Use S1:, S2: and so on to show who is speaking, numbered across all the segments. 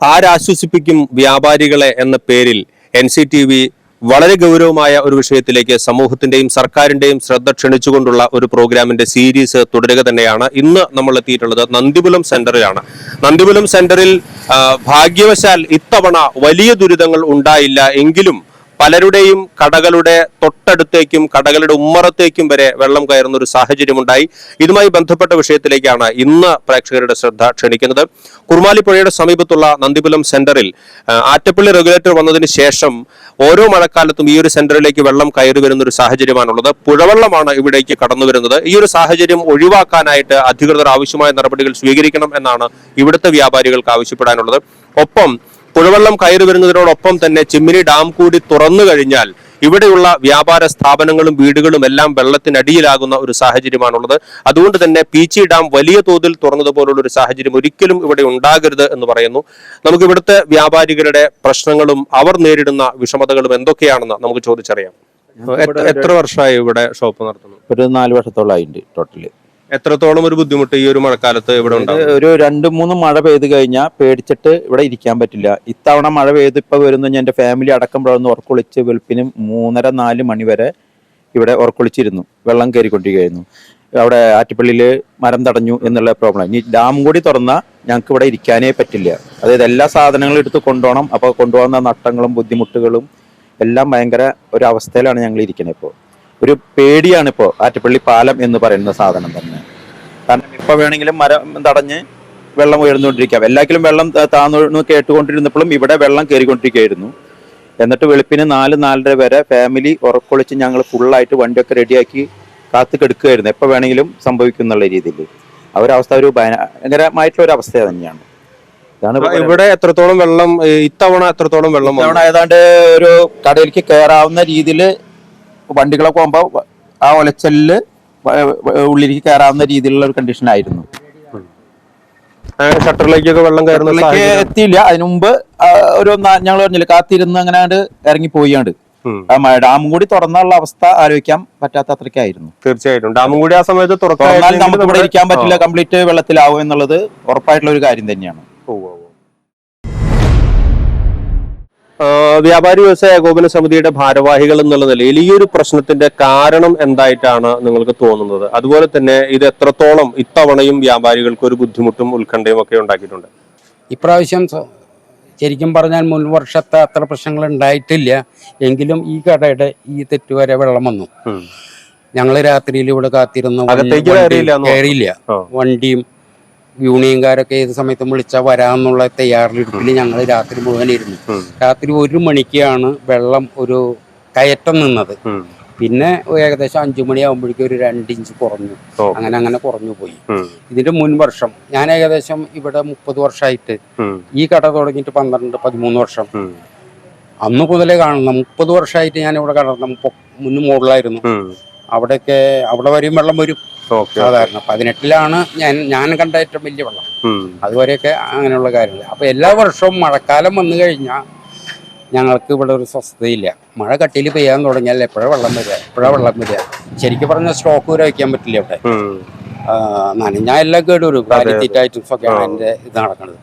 S1: ആരാശ്വസിപ്പിക്കും വ്യാപാരികളെ എന്ന പേരിൽ N C T V വളരെ ഗൗരവമായ ഒരു വിഷയത്തിലേക്ക് സമൂഹത്തിന്റെയും സർക്കാരിന്റെയും ശ്രദ്ധ ക്ഷണിച്ചുകൊണ്ടുള്ള ഒരു പ്രോഗ്രാമിന്റെ സീരീസ് തുടരുക തന്നെയാണ് ഇന്ന് നമ്മൾ എത്തിയിട്ടുള്ളത് നന്ദിപുലം സെന്ററിലാണ്. നന്ദിപുലം സെന്ററിൽ ഭാഗ്യവശാൽ ഇത്തവണ വലിയ ദുരിതങ്ങൾ ഉണ്ടായില്ല എങ്കിലും പലരുടെയും കടകളുടെ തൊട്ടടുത്തേക്കും കടകളുടെ ഉമ്മറത്തേക്കും വരെ വെള്ളം കയറുന്ന ഒരു സാഹചര്യമുണ്ടായി. ഇതുമായി ബന്ധപ്പെട്ട വിഷയത്തിലേക്കാണ് ഇന്ന് പ്രേക്ഷകരുടെ ശ്രദ്ധ ക്ഷണിക്കുന്നത്. കുർമാലിപ്പുഴയുടെ സമീപത്തുള്ള നന്ദിപുലം സെന്ററിൽ ആറ്റപ്പള്ളി റെഗുലേറ്റർ വന്നതിന് ശേഷം ഓരോ മഴക്കാലത്തും ഈ ഒരു സെന്ററിലേക്ക് വെള്ളം കയറി വരുന്ന ഒരു സാഹചര്യമാണുള്ളത്. പുഴവെള്ളമാണ് ഇവിടേക്ക് കടന്നു വരുന്നത്. ഈ ഒരു സാഹചര്യം ഒഴിവാക്കാനായിട്ട് അധികൃതർ ആവശ്യമായ നടപടികൾ സ്വീകരിക്കണം എന്നാണ് ഇവിടുത്തെ വ്യാപാരികൾക്ക് ആവശ്യപ്പെടാനുള്ളത്. ഒപ്പം പുഴവെള്ളം കയറി വരുന്നതിനോടൊപ്പം തന്നെ ചിമ്മിനി ഡാം കൂടി തുറന്നു കഴിഞ്ഞാൽ ഇവിടെയുള്ള വ്യാപാര സ്ഥാപനങ്ങളും വീടുകളും എല്ലാം വെള്ളത്തിനടിയിലാകുന്ന ഒരു സാഹചര്യമാണുള്ളത്. അതുകൊണ്ട് തന്നെ പീച്ചി ഡാം വലിയ തോതിൽ തുറന്നതുപോലുള്ള ഒരു സാഹചര്യം ഒരിക്കലും ഇവിടെ ഉണ്ടാകരുത് എന്ന് പറയുന്നു. നമുക്ക് ഇവിടുത്തെ വ്യാപാരികളുടെ പ്രശ്നങ്ങളും അവർ നേരിടുന്ന വിഷമതകളും എന്തൊക്കെയാണെന്ന് നമുക്ക് ചോദിച്ചറിയാം. എത്ര- വർഷമായി ഇവിടെ ഷോപ്പ് നടത്തുന്നു?
S2: ഒരു നാല് വർഷത്തോളമായിട്ടുണ്ട് ടോട്ടൽ
S1: എത്രത്തോളം ഒരു ബുദ്ധിമുട്ട് ഈ ഒരു മഴക്കാലത്ത് ഇവിടെ
S2: ഒരു രണ്ട് മൂന്ന് മഴ പെയ്ത് കഴിഞ്ഞാൽ പേടിച്ചിട്ട് ഇവിടെ ഇരിക്കാൻ പറ്റില്ല. ഇത്തവണ മഴ പെയ്ത് ഇപ്പൊ വരുന്ന എന്റെ ഫാമിലി അടക്കം ഇവിടെ ഉറക്കൊളിച്ച് വെളുപ്പിന് മൂന്നര നാല് മണി വരെ ഇവിടെ ഉറക്കൊളിച്ചിരുന്നു. വെള്ളം കയറിക്കൊണ്ടിരിക്കുകയായിരുന്നു. അവിടെ ആറ്റിപ്പള്ളിയിൽ മരം തടഞ്ഞു എന്നുള്ള പ്രോബ്ലം ഇനി ഡാം കൂടി തുറന്നാൽ ഞങ്ങൾക്ക് ഇവിടെ ഇരിക്കാനേ പറ്റില്ല. അതായത് എല്ലാ സാധനങ്ങളും എടുത്ത് കൊണ്ടുപോകണം. അപ്പോൾ കൊണ്ടുപോകുന്ന നട്ടങ്ങളും ബുദ്ധിമുട്ടുകളും എല്ലാം ഭയങ്കര ഒരു അവസ്ഥയിലാണ് ഞങ്ങൾ ഇരിക്കുന്നത് ഇപ്പോൾ. ഒരു പേടിയാണ് ഇപ്പോൾ ആറ്റപ്പള്ളി പാലം എന്ന് പറയുന്ന സാധനം തന്നെ. കാരണം ഇപ്പൊ വേണമെങ്കിലും മരം തടഞ്ഞ് വെള്ളം ഉയർന്നുകൊണ്ടിരിക്കാം. എല്ലാക്കിലും വെള്ളം താന്നു കേട്ടുകൊണ്ടിരുന്നപ്പോഴും ഇവിടെ വെള്ളം കയറിക്കൊണ്ടിരിക്കുകയായിരുന്നു. എന്നിട്ട് വെളുപ്പിന് നാല് നാലര വരെ ഫാമിലി ഉറക്കൊളിച്ച് ഞങ്ങൾ ഫുള്ളായിട്ട് വണ്ടിയൊക്കെ റെഡിയാക്കി കാത്തു കെടുക്കുകയായിരുന്നു. എപ്പോൾ വേണമെങ്കിലും സംഭവിക്കും എന്നുള്ള രീതിയിൽ ആ ഒരു അവസ്ഥ ഒരു ഭയങ്കരമായിട്ടുള്ള ഒരു അവസ്ഥ തന്നെയാണ്. ഇതാണ്
S1: ഇവിടെ എത്രത്തോളം വെള്ളം ഇത്തവണ എത്രത്തോളം വെള്ളം?
S2: ഇത്തവണ ഏതാണ്ട് ഒരു കടയിലേക്ക് കയറാവുന്ന രീതിയിൽ വണ്ടികളൊക്കെ പോകുമ്പോൾ ആ ഒലച്ചലിൽ ഉള്ളിലേക്ക് കയറാവുന്ന രീതിയിലുള്ള ഒരു കണ്ടീഷൻ ആയിരുന്നു.
S1: അങ്ങനെ ഷട്ടറിലേക്കൊക്കെ വെള്ളം കയറുന്ന
S2: എത്തിയില്ല. അതിനു മുമ്പ് ഒരു ഞങ്ങൾ പറഞ്ഞില്ല കാത്തിരുന്ന് അങ്ങനെ ഇറങ്ങി പോയാണ്ട് ഡാമും കൂടി തുറന്നുള്ള അവസ്ഥ ആലോചിക്കാൻ പറ്റാത്ത അത്രയ്ക്കായിരുന്നു.
S1: തീർച്ചയായിട്ടും. ഡാമും കൂടി ആ സമയത്ത്
S2: തുറന്നാൽ നമുക്ക് ഇവിടെ ഇരിക്കാൻ പറ്റില്ല. കംപ്ലീറ്റ് വെള്ളത്തിലാവും എന്നുള്ളത് ഉറപ്പായിട്ടുള്ള ഒരു കാര്യം തന്നെയാണ്.
S1: വ്യാപാരി വ്യവസായ ഏകോപന സമിതിയുടെ ഭാരവാഹികൾ എന്നുള്ള നിലയിൽ ഈ ഒരു പ്രശ്നത്തിന്റെ കാരണം എന്തായിട്ടാണ് നിങ്ങൾക്ക് തോന്നുന്നത്? അതുപോലെ തന്നെ ഇത് എത്രത്തോളം ഇത്തവണയും വ്യാപാരികൾക്ക് ഒരു ബുദ്ധിമുട്ടും ഉത്കണ്ഠയും ഒക്കെ ഉണ്ടാക്കിയിട്ടുണ്ട്?
S3: ഇപ്രാവശ്യം ശരിക്കും പറഞ്ഞാൽ മുൻ വർഷത്തെ അത്ര പ്രശ്നങ്ങൾ ഉണ്ടായിട്ടില്ല. എങ്കിലും ഈ കടയുടെ ഈ തെറ്റ് വരെ വെള്ളം വന്നു. ഞങ്ങൾ രാത്രിയിൽ ഇവിടെ കാത്തിരുന്നു
S1: കയറിയില്ല.
S3: വണ്ടിയും യൂണിയൻകാരൊക്കെ ഏത് സമയത്തും വിളിച്ചാൽ വരാമെന്നുള്ള തയ്യാറെടുപ്പിൽ ഞങ്ങൾ രാത്രി മുഴുവൻ ഇരുന്നു. രാത്രി ഒരു മണിക്കാണ് വെള്ളം ഒരു കയറ്റം നിന്നത്. പിന്നെ ഏകദേശം അഞ്ചു മണിയാകുമ്പോഴേക്കും ഒരു രണ്ട് ഇഞ്ച് കുറഞ്ഞു. അങ്ങനെ അങ്ങനെ കുറഞ്ഞു പോയി. ഇതിന്റെ മുൻ വർഷം ഞാൻ ഏകദേശം ഇവിടെ മുപ്പത് വർഷമായിട്ട്. ഈ കട തുടങ്ങിയിട്ട് പന്ത്രണ്ട് പതിമൂന്ന് വർഷം. അന്ന് മുതലേ കാണുന്ന മുപ്പത് വർഷമായിട്ട് ഞാൻ ഇവിടെ കടന്ന മുന്നു മുകളിലായിരുന്നു അവിടെയൊക്കെ അവിടെ വരെയും വെള്ളം വരും. സാധാരണ പതിനെട്ടിലാണ് ഞാൻ ഞാൻ കണ്ട ഏറ്റവും വലിയ വെള്ളം. അതുവരെയൊക്കെ അങ്ങനെയുള്ള കാര്യമില്ല. അപ്പൊ എല്ലാ വർഷവും മഴക്കാലം വന്നു കഴിഞ്ഞാൽ ഞങ്ങൾക്ക് ഇവിടെ ഒരു സ്വസ്ഥതയില്ല. മഴ കട്ടിയിൽ പെയ്യാൻ തുടങ്ങിയാൽ എപ്പോഴാണ് വെള്ളം വരിക? എപ്പോഴാണ് വെള്ളം വരിക? ശരിക്കും പറഞ്ഞാൽ സ്റ്റോക്ക് വരെ വയ്ക്കാൻ പറ്റില്ല ഇവിടെ. നനഞ്ഞാൽ എല്ലാം കേടുവരും. ഐറ്റംസ് ഒക്കെയാണ് എന്റെ ഇത് നടക്കുന്നത്.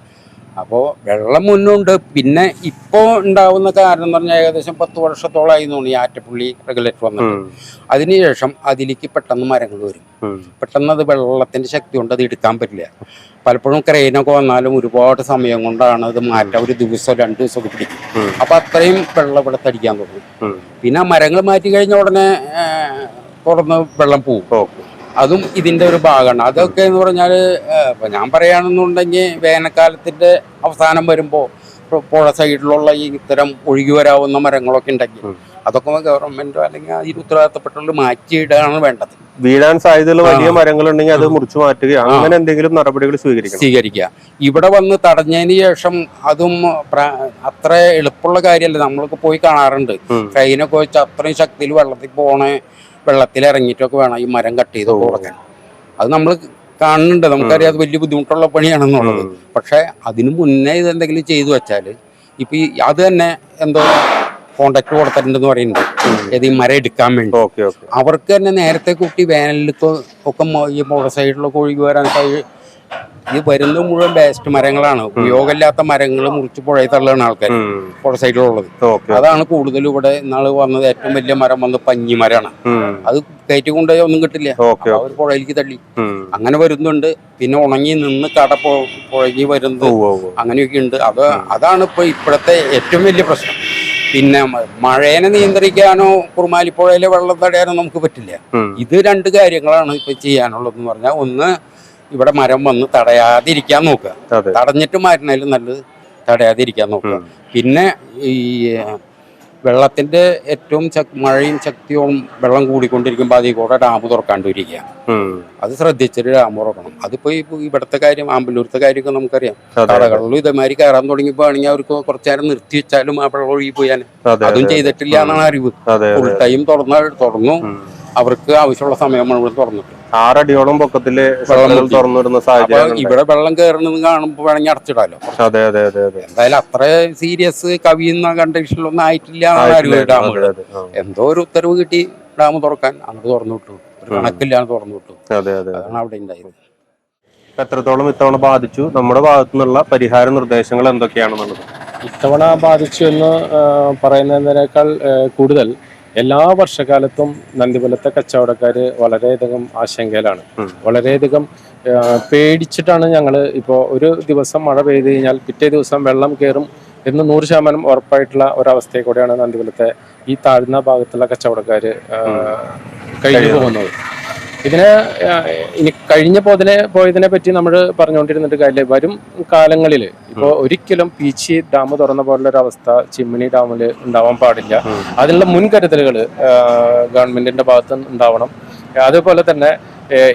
S3: അപ്പോൾ വെള്ളം മുന്നുണ്ട്. പിന്നെ ഇപ്പോൾ ഉണ്ടാവുന്ന കാരണം എന്ന് പറഞ്ഞാൽ ഏകദേശം പത്ത് വർഷത്തോളമായി തോന്നി ആറ്റപ്പുള്ളി റെഗുലേറ്റർ
S1: വന്നത്.
S3: അതിനുശേഷം അതിലേക്ക് പെട്ടെന്ന് മരങ്ങൾ വരും. പെട്ടെന്ന് അത് വെള്ളത്തിന്റെ ശക്തി കൊണ്ട് അത് എടുക്കാൻ പറ്റില്ല. പലപ്പോഴും ക്രെയിനൊക്കെ വന്നാലും ഒരുപാട് സമയം കൊണ്ടാണ് അത് മാറ്റാൻ ഒരു ദിവസം രണ്ട് ദിവസം ഒക്കെ പിടിക്കും.
S1: അപ്പോൾ
S3: അപ്പൊ അത്രയും വെള്ളം ഇവിടെ തടിക്കാൻ തുടങ്ങും. പിന്നെ ആ മരങ്ങൾ മാറ്റി കഴിഞ്ഞ ഉടനെ തുറന്ന് വെള്ളം പോവും. അതും ഇതിന്റെ ഒരു ഭാഗമാണ്. അതൊക്കെ എന്ന് പറഞ്ഞാൽ ഇപ്പം ഞാൻ പറയുകയാണെന്നുണ്ടെങ്കിൽ വേനൽക്കാലത്തിന്റെ അവസാനം വരുമ്പോൾ പുഴ സൈഡിലുള്ള ഈ ഇത്തരം ഒഴുകി വരാവുന്ന മരങ്ങളൊക്കെ ഉണ്ടെങ്കിൽ. അതൊക്കെ ഗവൺമെന്റോ അല്ലെങ്കിൽ അതിൽ ഉത്തരവാദിത്തപ്പെട്ടുള്ള മാറ്റിയിടാണ് വേണ്ടത്.
S1: വീഴാൻ സാധ്യതയുള്ള വലിയ
S3: മരങ്ങളുണ്ടെങ്കിൽ
S1: മരങ്ങൾ ഉണ്ടെങ്കിൽ അത് മുറിച്ചു മാറ്റുക. അങ്ങനെ എന്തെങ്കിലും നടപടികൾ സ്വീകരിക്കുക
S3: സ്വീകരിക്കുക. ഇവിടെ വന്ന് തടഞ്ഞതിന് ശേഷം അതും അത്ര എളുപ്പമുള്ള കാര്യമല്ല. നമ്മളൊക്കെ പോയി കാണാറുണ്ട്. ട്രെയിനൊക്കെ വെച്ച് അത്രയും ശക്തിയിൽ വെള്ളത്തിൽ പോണേ വെള്ളത്തിൽ ഇറങ്ങിയിട്ടൊക്കെ വേണം ഈ മരം കട്ട് ചെയ്ത് കൊടുക്കാൻ. അത് നമ്മൾ കാണുന്നുണ്ട്. നമുക്കറിയാം അത് വലിയ ബുദ്ധിമുട്ടുള്ള പണിയാണെന്നുള്ളത്. പക്ഷേ അതിന് മുന്നേ ഇതെന്തെങ്കിലും ചെയ്തു വെച്ചാൽ ഇപ്പൊ ഈ അത് തന്നെ എന്തോ കോണ്ടാക്ട് കൊടുത്തിട്ടുണ്ടെന്ന് പറയുന്നുണ്ട്. ഏത് ഈ മരം എടുക്കാൻ വേണ്ടി. അവർക്ക് തന്നെ നേരത്തെ കൂട്ടി വേനലിലൊക്കെ ഒക്കെ ഈ പുഴ സൈഡിലൊക്കെ ഒഴുകി വരാൻ ഇത് വരുന്നത് മുഴുവൻ വേസ്റ്റ് മരങ്ങളാണ്. ഉപയോഗമില്ലാത്ത മരങ്ങൾ മുറിച്ച് പുഴയിൽ തള്ളുകയാണ് ആൾക്കാർ പുഴ സൈഡിലുള്ളത് അതാണ് കൂടുതൽ ഇവിടെ ഇന്നാൾ വന്നത് ഏറ്റവും വലിയ മരം വന്ന് പഞ്ഞി
S1: മരമാണ്.
S3: അത് കയറ്റി കൊണ്ടുപോയി ഒന്നും കിട്ടില്ല. അവർ പുഴയിലേക്ക് തള്ളി. അങ്ങനെ വരുന്നുണ്ട്. പിന്നെ ഉണങ്ങി നിന്ന് കട പുഴങ്ങി വരുന്നത്. അങ്ങനെയൊക്കെ ഉണ്ട്. അത് അതാണ് ഇപ്പൊ ഇപ്പോഴത്തെ ഏറ്റവും വലിയ പ്രശ്നം. പിന്നെ മഴയെ മഴേനെ നിയന്ത്രിക്കാനോ കുറുമാലിപ്പുഴയിലെ വെള്ളം തടയാനോ നമുക്ക് പറ്റില്ല. ഇത് രണ്ട് കാര്യങ്ങളാണ് ഇപ്പൊ ചെയ്യാനുള്ളതെന്ന് പറഞ്ഞാൽ ഒന്ന് ഇവിടെ മരം വന്ന് തടയാതിരിക്കാൻ നോക്കുക.
S1: അതെ.
S3: തടഞ്ഞിട്ട് മരണേലും നല്ലത് തടയാതിരിക്കാൻ നോക്കുക. പിന്നെ ഈ വെള്ളത്തിന്റെ ഏറ്റവും മഴയും ശക്തിയും വെള്ളം കൂടിക്കൊണ്ടിരിക്കുമ്പോൾ അതിൽ കൂടെ ഡാം തുറക്കാണ്ടിരിക്കുക. അത് ശ്രദ്ധിച്ചിട്ട് ഡാം തുറക്കണം. അതിപ്പോ ഇവിടത്തെ കാര്യം ആമ്പല്ലൂരത്തെ കാര്യമൊക്കെ നമുക്കറിയാം.
S1: അതെ.
S3: കടകളിലും ഇതേമാതിരി കയറാൻ തുടങ്ങിയപ്പോ ആണെങ്കിൽ അവർക്ക് കുറച്ചു നേരം നിർത്തി വെച്ചാലും ആ വെള്ളം ഒഴുകി പോയാൽ
S1: അതെ
S3: അതും ചെയ്തിട്ടില്ല എന്നാണ് അറിവ്. ഫുൾ ടൈം തുറന്ന തുറന്നു അവർക്ക് ആവശ്യമുള്ള സമയം മുഴുവൻ തുറന്നിട്ടു.
S1: ആറടിയോളം പൊക്കത്തിൽ
S3: വെള്ളം
S1: തുറന്നു
S3: വരുന്ന
S1: സാഹചര്യം
S3: ഇവിടെ വെള്ളം കയറണമെന്ന് കാണുമ്പോൾ വേണമെങ്കിൽ അടച്ചിടാലോ?
S1: അതെ അതെ അതെ അതെ.
S3: എന്തായാലും അത്ര സീരിയസ് കവിയുന്ന കണ്ടീഷനിലൊന്നും ആയിട്ടില്ല. എന്തോ ഒരു ഉത്തരവ് കിട്ടി ഡാം തുറക്കാൻ. അങ്ങോട്ട് തുറന്നു വിട്ടു. ഒരു തുറന്നു വിട്ടു.
S1: അതെ അതെ
S3: അതാണ് അവിടെ ഉണ്ടായത്.
S1: എത്രത്തോളം ഇത്തവണ ബാധിച്ചു? നമ്മുടെ ഭാഗത്തു നിന്നുള്ള പരിഹാര നിർദ്ദേശങ്ങൾ എന്തൊക്കെയാണെന്നുള്ളത്?
S4: ഇത്തവണ ബാധിച്ചു എന്ന് പറയുന്നതിനേക്കാൾ കൂടുതൽ എല്ലാ വർഷകാലത്തും നന്ദിപുലത്തെ കച്ചവടക്കാർ വളരെയധികം ആശങ്കയിലാണ്. വളരെയധികം പേടിച്ചിട്ടാണ് ഞങ്ങൾ ഇപ്പോൾ ഒരു ദിവസം മഴ പെയ്തു കഴിഞ്ഞാൽ പിറ്റേ ദിവസം വെള്ളം കയറും എന്ന് നൂറ് ശതമാനം ഉറപ്പായിട്ടുള്ള ഒരവസ്ഥയിൽ കൂടെയാണ് നന്ദിപുലത്തെ ഈ താഴ്ന്ന ഭാഗത്തുള്ള കച്ചവടക്കാർ കഴിഞ്ഞു പോകുന്നത്. ഇതിന് ഇനി കഴിഞ്ഞ പോതിനെ പോയതിനെ പറ്റി നമ്മൾ പറഞ്ഞുകൊണ്ടിരുന്നിട്ട് കാര്യമില്ല. വരും കാലങ്ങളിൽ ഇപ്പോൾ ഒരിക്കലും പീച്ചി ഡാം തുറന്ന പോലുള്ള ഒരു അവസ്ഥ ചിമ്മിനി ഡാമിൽ ഉണ്ടാവാൻ പാടില്ല. അതിനുള്ള മുൻകരുതലുകൾ ഗവൺമെന്റിന്റെ ഭാഗത്ത് ഉണ്ടാവണം. അതുപോലെ തന്നെ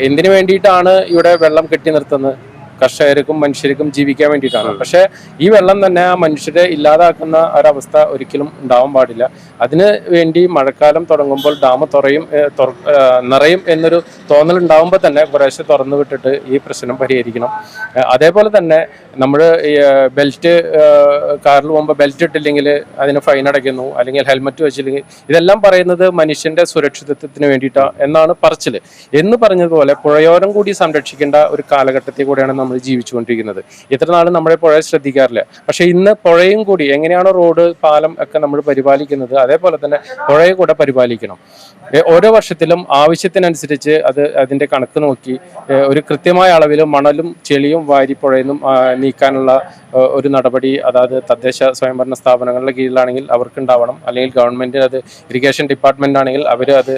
S4: എന്തിനു വേണ്ടിയിട്ടാണ് ഇവിടെ വെള്ളം കെട്ടി നിർത്തുന്നത്? കർഷകർക്കും മനുഷ്യർക്കും ജീവിക്കാൻ വേണ്ടിയിട്ടാണ്. പക്ഷേ ഈ വെള്ളം തന്നെ ആ മനുഷ്യരെ ഇല്ലാതാക്കുന്ന ഒരവസ്ഥ ഒരിക്കലും ഉണ്ടാവാൻ പാടില്ല. അതിന് വേണ്ടി മഴക്കാലം തുടങ്ങുമ്പോൾ ഡാം തുറയും നിറയും എന്നൊരു തോന്നൽ ഉണ്ടാവുമ്പോൾ തന്നെ കുറേശ്ശെ തുറന്നു വിട്ടിട്ട് ഈ പ്രശ്നം പരിഹരിക്കണം. അതേപോലെ തന്നെ നമ്മൾ ബെൽറ്റ് കാറിൽ പോകുമ്പോൾ ബെൽറ്റ് ഇട്ടില്ലെങ്കിൽ അതിന് ഫൈൻ അടയ്ക്കുന്നു അല്ലെങ്കിൽ ഹെൽമറ്റ് വെച്ചില്ലെങ്കിൽ. ഇതെല്ലാം പറയുന്നത് മനുഷ്യന്റെ സുരക്ഷിതത്വത്തിന് വേണ്ടിയിട്ടാണ് എന്നാണ് പറച്ചിൽ എന്ന് പറഞ്ഞതുപോലെ പുഴയോരം കൂടി സംരക്ഷിക്കേണ്ട ഒരു കാലഘട്ടത്തിൽ കൂടെയാണ് നമ്മൾ ജീവിച്ചുകൊണ്ടിരിക്കുന്നത്. ഇത്ര നാളും നമ്മളെ പുഴ ശ്രദ്ധിക്കാറില്ല. പക്ഷേ ഇന്ന് പുഴയും കൂടി എങ്ങനെയാണോ റോഡ് പാലം ഒക്കെ നമ്മൾ പരിപാലിക്കുന്നത് അതേപോലെ തന്നെ പുഴയെ കൂടെ പരിപാലിക്കണം. ഓരോ വർഷത്തിലും ആവശ്യത്തിനനുസരിച്ച് അത് അതിന്റെ കണക്ക് നോക്കി ഒരു കൃത്യമായ അളവിൽ മണലും ചെളിയും വാരി പുഴയെന്നും നീക്കാനുള്ള ഒരു നടപടി അതായത് തദ്ദേശ സ്വയംഭരണ സ്ഥാപനങ്ങളുടെ കീഴിലാണെങ്കിൽ അവർക്ക് ഉണ്ടാവണം അല്ലെങ്കിൽ ഗവൺമെന്റ് അത് ഇറിഗേഷൻ ഡിപ്പാർട്ട്മെന്റ് ആണെങ്കിൽ അവർ അത്